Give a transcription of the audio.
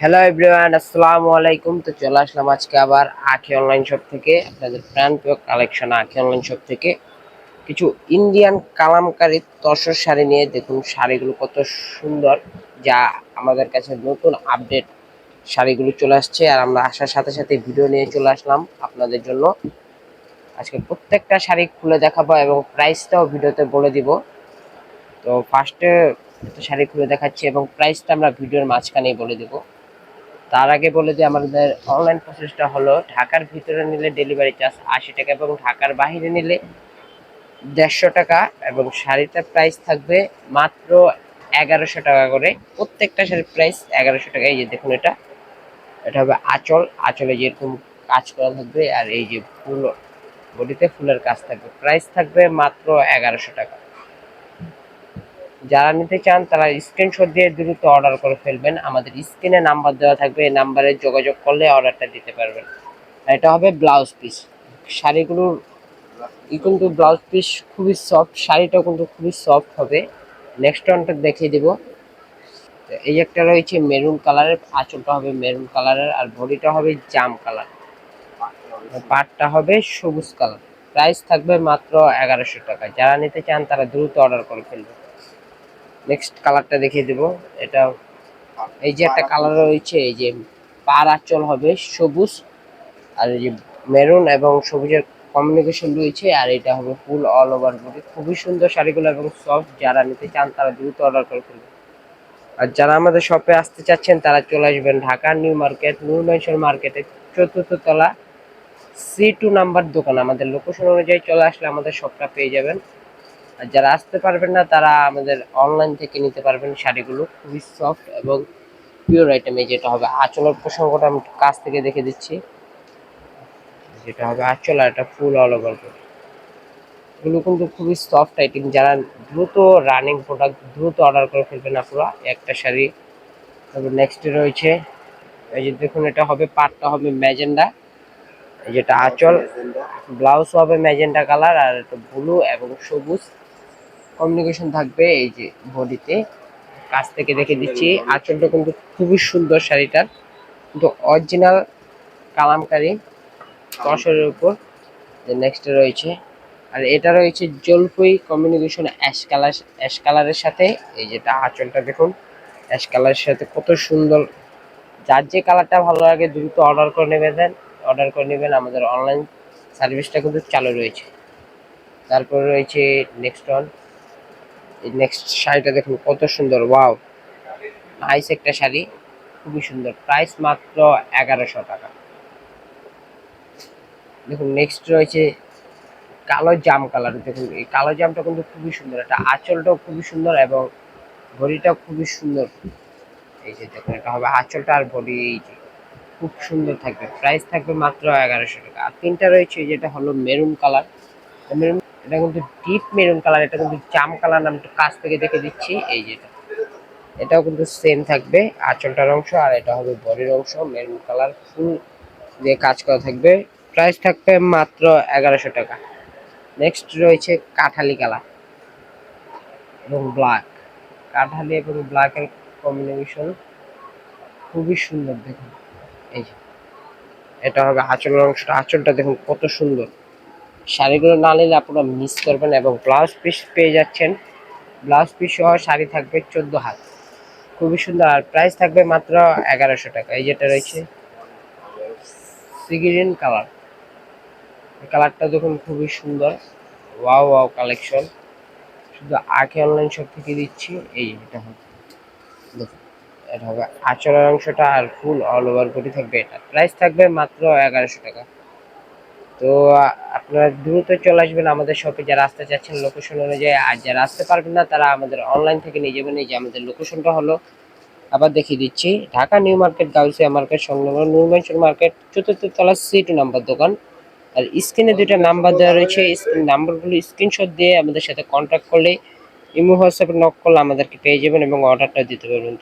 Hello everyone আসসালামু আলাইকুম। তো চলে আসলাম আজকে আবার আখি অনলাইন শপ থেকে, আপনাদের প্রাণ প্রিয় কালেকশন আখি অনলাইন শপ থেকে। কিছু ইন্ডিয়ান কালামকারী তসর শাড়ি নিয়ে দেখুন, শাড়িগুলো কত সুন্দর, যা আমাদের কাছে নতুন আপডেট শাড়িগুলো চলে আসছে। আর আমরা আসার সাথে সাথে ভিডিও নিয়ে চলে আসলাম আপনাদের জন্য। আজকে প্রত্যেকটা শাড়ি খুলে দেখাবো এবং প্রাইসটাও ভিডিওতে বলে দিব। তো ফার্স্টে শাড়ি খুলে দেখাচ্ছি এবং প্রাইসটা আমরা ভিডিওর মাঝখানেই বলে দেবো। তার আগে বলে যে আমাদের অনলাইন প্রসেসটা হলো ঢাকার ভিতরে নিলে ডেলিভারি চার্জ আশি টাকা এবং ঢাকার বাহিরে নিলে দেড়শো টাকা এবং শাড়িটার প্রাইস থাকবে মাত্র এগারোশো টাকা করে। প্রত্যেকটা শাড়ির প্রাইস এগারোশো টাকা। এই যে দেখুন এটা এটা হবে আঁচল। আঁচলে যেরকম কাজ করা থাকবে আর এই যে ফুল বডিতে ফুলের কাজ থাকবে। প্রাইস থাকবে মাত্র এগারোশো টাকা। যারা নিতে চান, তারা স্ক্রিনশট দিয়ে দ্রুত অর্ডার করে ফেলবেন। আমাদের স্ক্রিনে নাম্বার দেওয়া থাকবে, এই নাম্বারে যোগাযোগ করলে অর্ডারটা দিতে পারবেন। এটা হবে ব্লাউজ পিস শাড়িগুলোর ই কিন্তু ব্লাউজ পিস খুবই সফট শাড়িটাও কিন্তু খুবই সফট হবে। নেক্সট ওয়ানটা দেখিয়ে দিব। এই একটা রয়েছে মেরুন কালারের আঁচলটা হবে মেরুন কালারের আর বডিটা হবে জাম কালার পাটটা হবে সবুজ কালার প্রাইস থাকবে মাত্র এগারোশো টাকা। যারা নিতে চান, তারা দ্রুত অর্ডার করে ফেলবে নেক্সট কালারটা দেখিয়ে দেব। এটা, এই যে একটা কালার রয়েছে, এই যে পার হবে, সবুজ, আর এই যে মেরুন এবং সবুজের কমিউনিকেশন রয়েছে, আর এটা হবে ফুল অল ওভার বডি খুবই সুন্দর শাড়িগুলো এবং সফট যারা নিতে চান তারা দ্রুত অর্ডার করে ফেলবে আর যারা আমাদের শপে আসতে চাচ্ছেন, তারা চলে আসবেন Dhaka new market new mansion মার্কেটে চতুর্থ তলা সি টু নাম্বার দোকান। আমাদের লোকেশন অনুযায়ী চলে আসলে আমাদের শপটা পেয়ে যাবেন। আর যারা আসতে পারবেন না, তারা আমাদের অনলাইন থেকে নিতে পারবেন শাড়িগুলো। খুবই সফট এবং পিওর আইটেম যেটা হবে আঁচলের প্রসঙ্গটা আমি কাছ থেকে দেখে দিচ্ছি। যেটা হবে আঁচল আর এটা ফুল অল ওভার এগুলো কিন্তু খুবই সফট আইটেম যারা দ্রুত রানিং প্রোডাক্ট দ্রুত অর্ডার করে ফেলবেন আপনারা একটা শাড়ি। তারপর নেক্সটে রয়েছে, এই যে দেখুন, এটা হবে পাটটা হবে ম্যাজেন্ডা। যেটা আঁচল ব্লাউজ হবে ম্যাজেন্ডা কালার আর ব্লু এবং সবুজ। কমিউনিকেশন থাকবে এই যে বডিতে কাছ থেকে দেখে দিচ্ছি আঁচলটা কিন্তু খুবই সুন্দর শাড়িটার। কিন্তু অরিজিনাল কালামকারি তসরের উপর নেক্সটে রয়েছে। আর এটা রয়েছে জলপই কমিউনিকেশন অ্যাশ কালার অ্যাশ কালারের সাথে। এই যেটা আঁচলটা দেখুন অ্যাশ কালারের সাথে কত সুন্দর। যার যে কালারটা ভালো লাগে দ্রুত অর্ডার করে নেবেন অর্ডার করে নেবেন আমাদের অনলাইন সার্ভিসটা কিন্তু চালু রয়েছে। তারপর রয়েছে নেক্সট ওয়ান নেক্সট শাড়িটা দেখুন, কত সুন্দর ওয়াও নাইস একটা শাড়ি, খুবই সুন্দর। প্রাইস মাত্র এগারোশো টাকা। দেখুন নেক্সট রয়েছে কালো জাম কালার। দেখুন, এই কালো জামটা কিন্তু খুবই সুন্দর। এটা আঁচলটাও খুবই সুন্দর এবং বডিটাও খুবই সুন্দর। এই যে দেখুন, এটা হবে আঁচলটা আর বডি এই যে খুব সুন্দর থাকবে। প্রাইস থাকবে মাত্র এগারোশো টাকা। আর তিনটা রয়েছে, যেটা হলো মেরুন কালার মেরুন এটা কিন্তু ডিপ মেরুন কালার এটা কিন্তু জাম কালার নাম একটু কাছ থেকে দেখে দিচ্ছি। এই যেটা এটাও কিন্তু সেম থাকবে, আঁচলটার অংশ আর এটা হবে বডির অংশ মেরুন কালার ফুল দিয়ে কাজ করা থাকবে। প্রাইস থাকবে মাত্র এগারোশো টাকা। নেক্সট রয়েছে কাঠালি কালার এবং ব্ল্যাক কাঠালি এবং ব্ল্যাকের কম্বিনেশন খুবই সুন্দর দেখুন। এই যে। এটা হবে আঁচলের অংশটা, আঁচলটা দেখুন কত সুন্দর। শাড়িগুলো না নিলে আপনারা মিস করবেন এবং ব্লাউজ পিস পেয়ে যাচ্ছেন। ব্লাউজ পিস সহ শাড়ি থাকবে চোদ্দ হাত। খুবই সুন্দর। আর প্রাইস থাকবে মাত্র এগারোশো টাকা। এই যেটা রয়েছে সিগিরিন কালার কালারটা দেখুন, খুবই সুন্দর। ওয়াও ওয়াও কালেকশন শুধু আগে অনলাইন শপ থেকে দিচ্ছি। এই এটা হবে। দেখুন, এটা হবে আচলের অংশটা আর ফুল অল ওভার বডি থাকবে এটা। প্রাইস থাকবে মাত্র এগারোশো টাকা। তো আপনারা দ্রুত চলে আসবেন আমাদের শপে যারা আসতে চাচ্ছেন লোকেশন অনুযায়ী, আর যারা আসতে পারবেন না, তারা আমাদের অনলাইন থেকে নিয়ে যাবেন। এই যে আমাদের লোকেশনটা হলো, আবার দেখিয়ে দিচ্ছি। Dhaka new market, Gausia market, সংলগ্ন নিউ মার্কেট, চতুর্থ তলা সি টু নাম্বার দোকান। আর স্ক্রিনে দুইটা নাম্বার দেওয়া রয়েছে। নাম্বারগুলো স্ক্রিনশট দিয়ে আমাদের সাথে কন্ট্যাক্ট করলে, ইমো হোয়াটসঅ্যাপে নক করলে আমাদেরকে পেয়ে যাবেন এবং অর্ডারটা দিতে পারবেন।